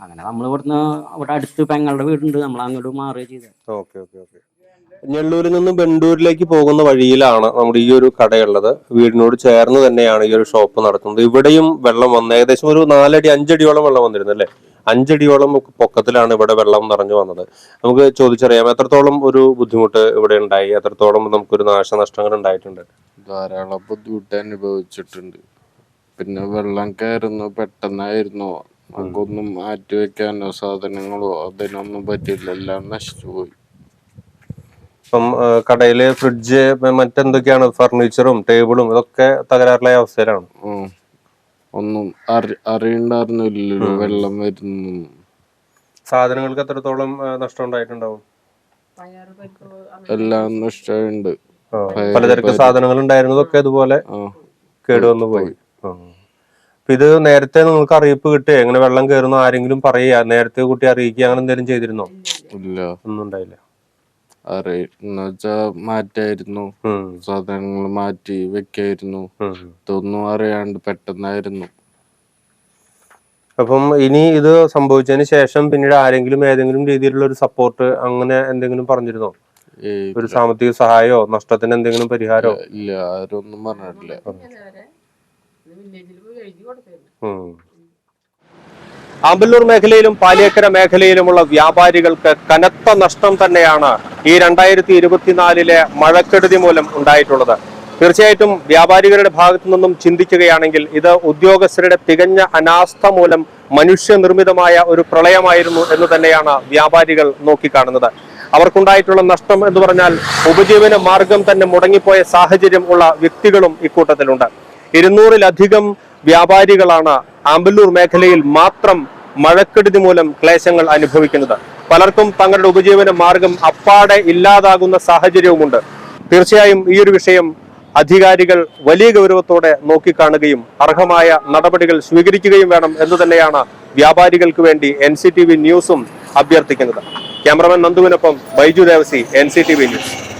S7: അങ്ങനെ നമ്മൾ ഇവിടുന്ന് അവിടെ അടുത്ത് പെങ്ങളുടെ വീടുണ്ട്. നമ്മൾ അങ്ങോട്ട് മാറുക ചെയ്തത്.
S1: Okay okay okay. ഞെള്ളൂരിൽ നിന്ന് ബണ്ടൂരിലേക്ക് പോകുന്ന വഴിയിലാണ് നമ്മുടെ ഈ ഒരു കടയുള്ളത്. വീടിനോട് ചേർന്ന് തന്നെയാണ് ഈ ഒരു ഷോപ്പ് നടത്തുന്നത്. ഇവിടെയും വെള്ളം വന്ന് ഏകദേശം ഒരു നാലടി അഞ്ചടിയോളം വെള്ളം വന്നിരുന്നു അല്ലേ? അഞ്ചടിയോളം പൊക്ക- പൊക്കത്തിലാണ് ഇവിടെ വെള്ളം നിറഞ്ഞു വന്നത്. നമുക്ക് ചോദിച്ചറിയാം എത്രത്തോളം ഒരു ബുദ്ധിമുട്ട് ഇവിടെ ഉണ്ടായി? എത്രത്തോളം നമുക്കൊരു നാശനഷ്ടങ്ങൾ ഉണ്ടായിട്ടുണ്ട്?
S8: ധാരാളം ബുദ്ധിമുട്ട് അനുഭവിച്ചിട്ടുണ്ട്. പിന്നെ വെള്ളം കയറുന്നു പെട്ടെന്നായിരുന്നു. നമുക്കൊന്നും മാറ്റി വെക്കാനോ സാധനങ്ങളോ അതിനൊന്നും പറ്റില്ല എല്ലാം നശിച്ചുപോയി
S1: ഇപ്പം കടയിൽ ഫ്രിഡ്ജ് മറ്റെന്തൊക്കെയാണ് ഫർണിച്ചറും ടേബിളും ഇതൊക്കെ തകരാറിലായ അവസ്ഥയിലാണ്.
S8: ഒന്നും അറി അറിയണ്ടായിരുന്നില്ലല്ലോ. വെള്ളം വരുന്നു.
S1: സാധനങ്ങൾക്ക് എത്രത്തോളം നഷ്ടം ഉണ്ടായിട്ടുണ്ടാവും
S8: എല്ലാം നഷ്ടമുണ്ട്
S1: പലതരക്ക് പലചരക്ക് സാധനങ്ങൾ ഉണ്ടായിരുന്നതൊക്കെ ഇതുപോലെ കേടുവന്നു പോയി. ഇത് നേരത്തെ നിങ്ങൾക്ക് അറിയിപ്പ് കിട്ടുക എങ്ങനെ വെള്ളം കയറുന്ന ആരെങ്കിലും പറയുക? നേരത്തെ കുട്ടി അറിയിക്കുക? അങ്ങനെ എന്തെങ്കിലും ചെയ്തിരുന്നോ?
S8: ഇല്ല.
S1: ഒന്നും ഉണ്ടായില്ല.
S8: അറി എന്നുവെച്ചാ മാറ്റായിരുന്നു. സാധനങ്ങൾ മാറ്റി വെക്കായിരുന്നു. ഇതൊന്നും അറിയാണ്ട് പെട്ടെന്നായിരുന്നു.
S1: അപ്പം ഇനി ഇത് സംഭവിച്ചതിന് ശേഷം പിന്നീട് ആരെങ്കിലും ഏതെങ്കിലും രീതിയിലുള്ള ഒരു സപ്പോർട്ട് അങ്ങനെ എന്തെങ്കിലും പറഞ്ഞിരുന്നോ? ഒരു സാമ്പത്തിക സഹായമോ നഷ്ടത്തിന് എന്തെങ്കിലും പരിഹാരമോ
S8: ഇല്ല ആരും ഒന്നും
S1: പറഞ്ഞിട്ടില്ല. ആമ്പല്ലൂർ മേഖലയിലും പാലിയക്കര മേഖലയിലുമുള്ള വ്യാപാരികൾക്ക് കനത്ത നഷ്ടം തന്നെയാണ് ഈ രണ്ടായിരത്തി ഇരുപത്തിനാലിലെ മഴക്കെടുതി മൂലം ഉണ്ടായിട്ടുള്ളത്. തീർച്ചയായിട്ടും വ്യാപാരികളുടെ ഭാഗത്തു നിന്നും ചിന്തിക്കുകയാണെങ്കിൽ ഇത് ഉദ്യോഗസ്ഥരുടെ തികഞ്ഞ അനാസ്ഥ മൂലം മനുഷ്യനിർമ്മിതമായ ഒരു പ്രളയമായിരുന്നു എന്ന് തന്നെയാണ് വ്യാപാരികൾ നോക്കിക്കാണുന്നത്. അവർക്കുണ്ടായിട്ടുള്ള നഷ്ടം എന്ന് പറഞ്ഞാൽ ഉപജീവന മാർഗം തന്നെ മുടങ്ങിപ്പോയ സാഹചര്യം ഉള്ള വ്യക്തികളും ഇക്കൂട്ടത്തിലുണ്ട്. ഇരുന്നൂറിലധികം വ്യാപാരികളാണ് ആമ്പല്ലൂർ മേഖലയിൽ മാത്രം മഴക്കെടുതി മൂലം ക്ലേശങ്ങൾ അനുഭവിക്കുന്നത്. പലർക്കും തങ്ങളുടെ ഉപജീവന മാർഗം അപ്പാടെ ഇല്ലാതാകുന്ന സാഹചര്യവുമുണ്ട്. തീർച്ചയായും ഈ ഒരു വിഷയം അധികാരികൾ വലിയ ഗൗരവത്തോടെ നോക്കിക്കാണുകയും അർഹമായ നടപടികൾ സ്വീകരിക്കുകയും വേണം എന്ന് തന്നെയാണ് വ്യാപാരികൾക്ക് വേണ്ടി എൻ ന്യൂസും അഭ്യർത്ഥിക്കുന്നത്. ക്യാമറമാൻ നന്ദുവിനൊപ്പം ബൈജു ദേവസി എൻ ന്യൂസ്.